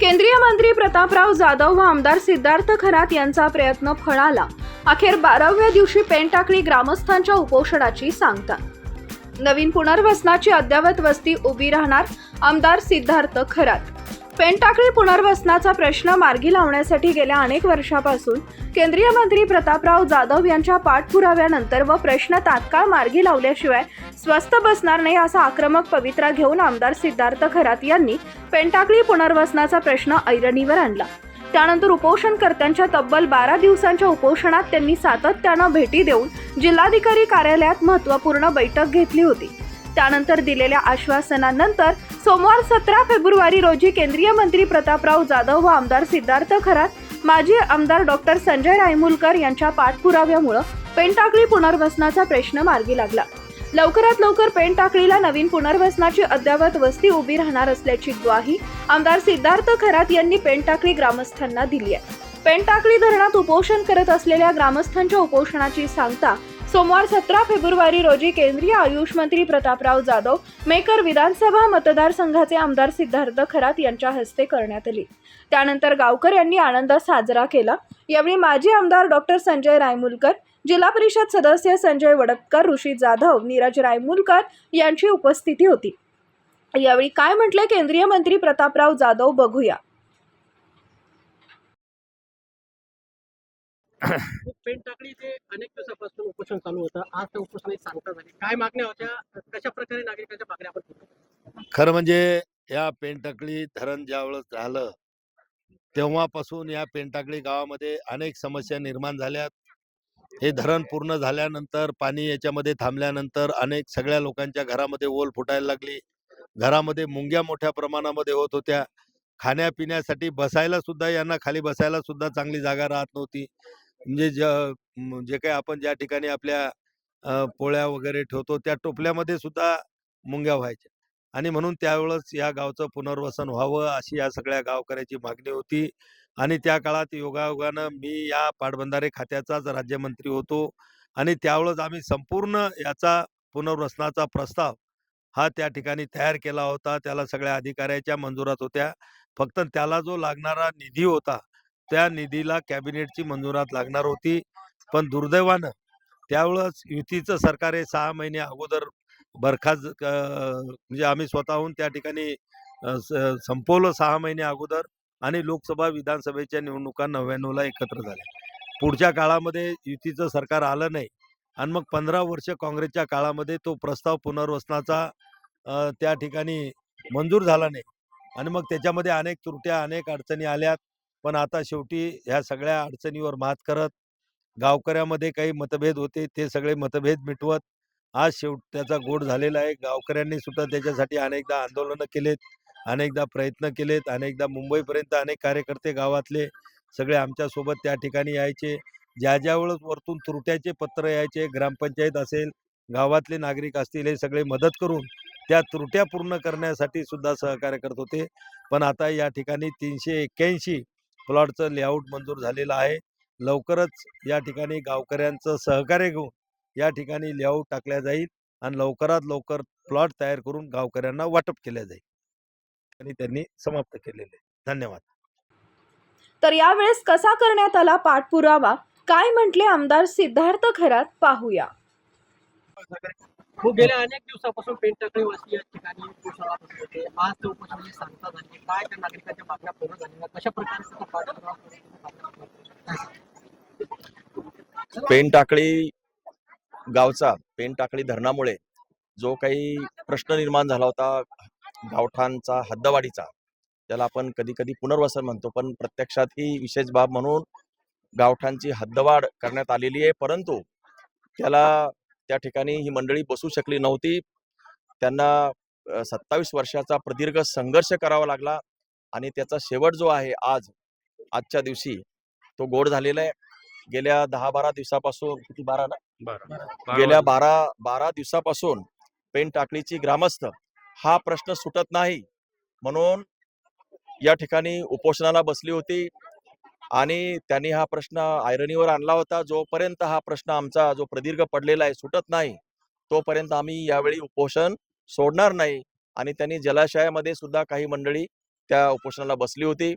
केंद्रीय मंत्री प्रतापराव जाधव व आमदार सिद्धार्थ खरात यांचा प्रयत्न फळाला. अखेर बाराव्या दिवशी पेनटाकळी ग्रामस्थांच्या उपोषणाची सांगता नवीन पुनर्वसनाची अद्ययावत वस्ती उभी राहणार आमदार सिद्धार्थ खरात. पेनटाकळी पुनर्वसनाचा प्रश्न मार्गी लावण्यासाठी गेल्या अनेक वर्षापासून केंद्रीय मंत्री प्रतापराव जाधव यांच्या पाठपुराव्यानंतर व प्रश्न तात्काळ मार्गी लावल्याशिवाय स्वस्त बसणार नाही असा आक्रमक पवित्रा घेऊन आमदार सिद्धार्थ खरात यांनी पेनटाकळी पुनर्वसनाचा प्रश्न ऐरणीवर आणला. त्यानंतर उपोषणकर्त्यांच्या तब्बल बारा दिवसांच्या उपोषणात त्यांनी सातत्यानं भेटी देऊन जिल्हाधिकारी कार्यालयात महत्त्वपूर्ण बैठक घेतली होती. त्यानंतर दिलेल्या आश्वासनानंतर सोमवार सतरा फेब्रुवारी रोजी केंद्रीय मंत्री प्रतापराव जाधव व आमदार सिद्धार्थ खरात माजी आमदार डॉक्टर संजय रायमुलकर यांच्या पाठपुराव्यामुळं पेनटाकळी पुनर्वसनाचा प्रश्न मार्गी लागला. लवकरात लवकर पेनटाकळीला नवीन पुनर्वसनाची अद्ययावत वस्ती उभी राहणार असल्याची ग्वाही आमदार सिद्धार्थ खरात यांनी पेनटाकळी ग्रामस्थांना दिली आहे. पेनटाकळी धरणात उपोषण करत असलेल्या ग्रामस्थांच्या उपोषणाची सांगता सोमवार सतरा फेब्रुवारी रोजी केंद्रीय आयुष मंत्री प्रतापराव जाधव मेकर विधानसभा मतदारसंघाचे आमदार सिद्धार्थ खरात यांच्या हस्ते करण्यात आली. त्यानंतर गावकर यांनी आनंद साजरा केला. यावेळी माजी आमदार डॉक्टर संजय रायमुलकर जिल्हा परिषद सदस्य संजय वडतकर ऋषी जाधव नीरज रायमुलकर यांची उपस्थिती होती. यावेळी काय म्हटले केंद्रीय मंत्री प्रतापराव जाधव बघूया. पेंट टाकळी ते अनेक दिवसापासून उपोषण चालू होतं. आज त्या उपोषणाची सांगता झाली. काय मागण्या होत्या? कशा प्रकारे नागरिकांच्या मागण्या आपण खरं म्हणजे या पेनटाकळी धरण ज्यावेळेस झालं तेव्हापासून या पेनटाकळी गावामध्ये अनेक समस्या निर्माण झाल्यात. हे धरण पूर्ण झाल्यानंतर पाणी याच्यामध्ये थांबल्यानंतर अनेक सगळ्या लोकांच्या घरामध्ये ओल फुटायला लागली. घरामध्ये मुंग्या मोठ्या प्रमाणामध्ये होत होत्या. खाण्यापिण्यासाठी बसायला सुद्धा यांना खाली बसायला सुद्धा चांगली जागा राहत नव्हती. म्हणजे ज्या जे काही आपण ज्या ठिकाणी आपल्या अ, पोळ्या वगैरे ठेवतो त्या टोपल्यामध्ये सुद्धा मुंग्या व्हायच्या. आणि म्हणून त्यावेळेस या गावचं पुनर्वसन व्हावं अशी या सगळ्या गावकऱ्याची मागणी होती. आणि त्या काळात योगायोगानं मी या पाटबंधारे खात्याचाच राज्यमंत्री होतो. आणि त्यावेळेस आम्ही संपूर्ण याचा पुनर्वसनाचा प्रस्ताव हा त्या ठिकाणी तयार केला होता. त्याला सगळ्या अधिकाऱ्याच्या मंजुरात होत्या. फक्त त्याला जो लागणारा निधी होता त्या निधीला कॅबिनेटची मंजुरात लागणार होती. पण दुर्दैवानं त्यावेळेस युतीचं सरकार हे सहा महिने अगोदर बरखास्त म्हणजे आम्ही स्वतःहून त्या ठिकाणी संपवलं सहा महिने अगोदर आणि लोकसभा विधानसभेच्या निवडणुका नव्याण्णवला एकत्र झाल्या. पुढच्या काळामध्ये युतीचं सरकार आलं नाही आणि मग पंधरा वर्ष काँग्रेसच्या काळामध्ये तो प्रस्ताव पुनर्वसनाचा त्या ठिकाणी मंजूर झाला नाही. आणि मग त्याच्यामध्ये अनेक त्रुट्या अनेक अडचणी आल्यात. पण आता शेवटी ह्या सगळ्या अडचणीवर मात करत गावकऱ्यामध्ये काही मतभेद होते ते सगळे मतभेद मिटवत आज शेवट त्याचा गोड झालेला आहे. गावकऱ्यांनी सुद्धा त्याच्यासाठी अनेकदा आंदोलनं केलेत अनेकदा प्रयत्न केलेत अनेकदा मुंबईपर्यंत अनेक कार्यकर्ते गावातले सगळे आमच्यासोबत त्या ठिकाणी यायचे. ज्या ज्या वेळेस वरतून त्रुट्याचे पत्र यायचे ग्रामपंचायत असेल गावातले नागरिक असतील हे सगळे मदत करून त्या त्रुट्या पूर्ण करण्यासाठी सुद्धा सहकार्य करत होते. पण आता या ठिकाणी तीनशे एक्क्याऐंशी प्लॉटचं लेआउट मंजूर झालेलं आहे. लवकरच या ठिकाणी गावकऱ्यांचं सहकार्य घेऊन या ठिकाणी लेआउट टाकल्या जाईल आणि लवकरात लवकर प्लॉट तयार करून गावकऱ्यांना वाटप केल्या जाईल. आणि त्यांनी समाप्त केलेले. धन्यवाद. तर यावेळेस कसा करण्यात आला पाठपुरावा? काय म्हटले आमदार सिद्धार्थ खरात? पाहूया. हो गेल्या अनेक दिवसापासून पेन वाचली या ठिकाणी. उपोषणाला बसले होते आज त्या सांगता झाली काय त्या नागरिकांच्या मागण्या पूर्ण झालेल्या कशा प्रकारे पेनटाकळी गावचा पेनटाकळी धरणामुळे जो काही प्रश्न निर्माण झाला होता गावठाणचा हद्दवाढीचा त्याला आपण कधी कधी पुनर्वसन म्हणतो. पण प्रत्यक्षात ही विशेष बाब म्हणून गावठाणची हद्दवाढ करण्यात आलेली आहे. परंतु त्याला त्या ठिकाणी ही मंडळी बसू शकली नव्हती. त्यांना सत्तावीस वर्षाचा प्रदीर्घ संघर्ष करावा लागला आणि त्याचा शेवट जो आहे आज आजच्या दिवशी तो गोड झालेला आहे. गेल्या दहा बारा दिवसापासून किती बारा ना? गेल्या बारा बारा दिवसापासून पेन टाकळीची ग्रामस्थ हा प्रश्न सुटत नाही. म्हणून या ठिकाणी उपोषणाला बसली होती. आणि त्यांनी हा प्रश्न आयरणीवर आणला होता. जोपर्यंत हा प्रश्न आमचा जो प्रदीर्घ पडलेला आहे सुटत नाही तोपर्यंत आम्ही यावेळी उपोषण सोडणार नाही. आणि त्यांनी जलाशयामध्ये सुद्धा काही मंडळी त्या उपोषणाला बसली होती.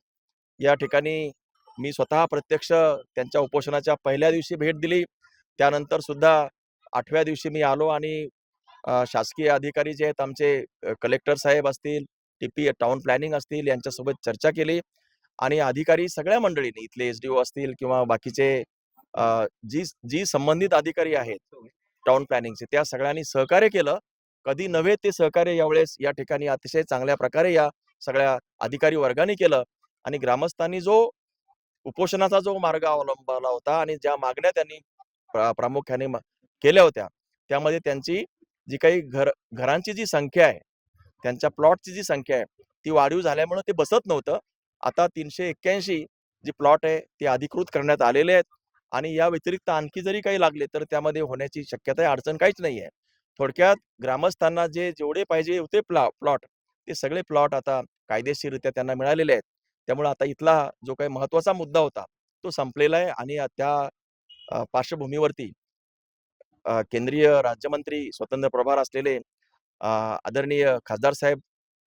या ठिकाणी मी स्वतः प्रत्यक्ष त्यांच्या उपोषणाच्या पहिल्या दिवशी भेट दिली. त्यानंतर सुद्धा आठव्या दिवशी मी आलो आणि शासकीय अधिकारी जे आहेत आमचे कलेक्टर साहेब असतील टी पी टाउन प्लॅनिंग असतील यांच्यासोबत चर्चा केली. आणि अधिकारी सगळ्या मंडळींनी इथले एस डी ओ असतील किंवा बाकीचे जी जी संबंधित अधिकारी आहेत टाउन प्लॅनिंगचे त्या सगळ्यांनी सहकार्य केलं. कधी नव्हे ते सहकार्य यावेळेस या ठिकाणी अतिशय चांगल्या प्रकारे या सगळ्या अधिकारी वर्गाने केलं आणि ग्रामस्थांनी जो उपोषणाचा जो मार्ग अवलंबला होता आणि ज्या मागण्या त्यांनी प्रा- प्रामुख्याने केल्या होत्या त्यामध्ये त्यांची जी काही घर घरांची जी संख्या आहे त्यांच्या प्लॉटची जी संख्या आहे ती वाढीव झाल्यामुळे ते बसत नव्हतं. आता तीनशे एक्क्याऐंशी जी प्लॉट आहे ते अधिकृत करण्यात आलेले आहेत. आणि या व्यतिरिक्त आणखी जरी काही लागले तर त्यामध्ये होण्याची शक्यता आहे अडचण काहीच नाही आहे. थोडक्यात ग्रामस्थांना जे जेवढे पाहिजे होते प्ला प्लॉट ते सगळे प्लॉट आता कायदेशीररित्या त्यांना मिळालेले आहेत. त्यामुळे आता इथला जो काही महत्त्वाचा मुद्दा होता तो संपलेला आहे. आणि त्या पार्श्वभूमीवरती केंद्रीय राज्यमंत्री स्वतंत्र प्रभार असलेले आदरणीय खासदार साहेब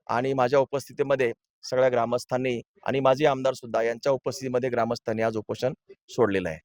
आणि माझ्या उपस्थितीमध्ये सगळ्या ग्रामस्थांनी आणि माझे आमदार सुद्धा यांच्या उपस्थितीमध्ये ग्रामस्थांनी आज उपोषण सोडलेलं आहे.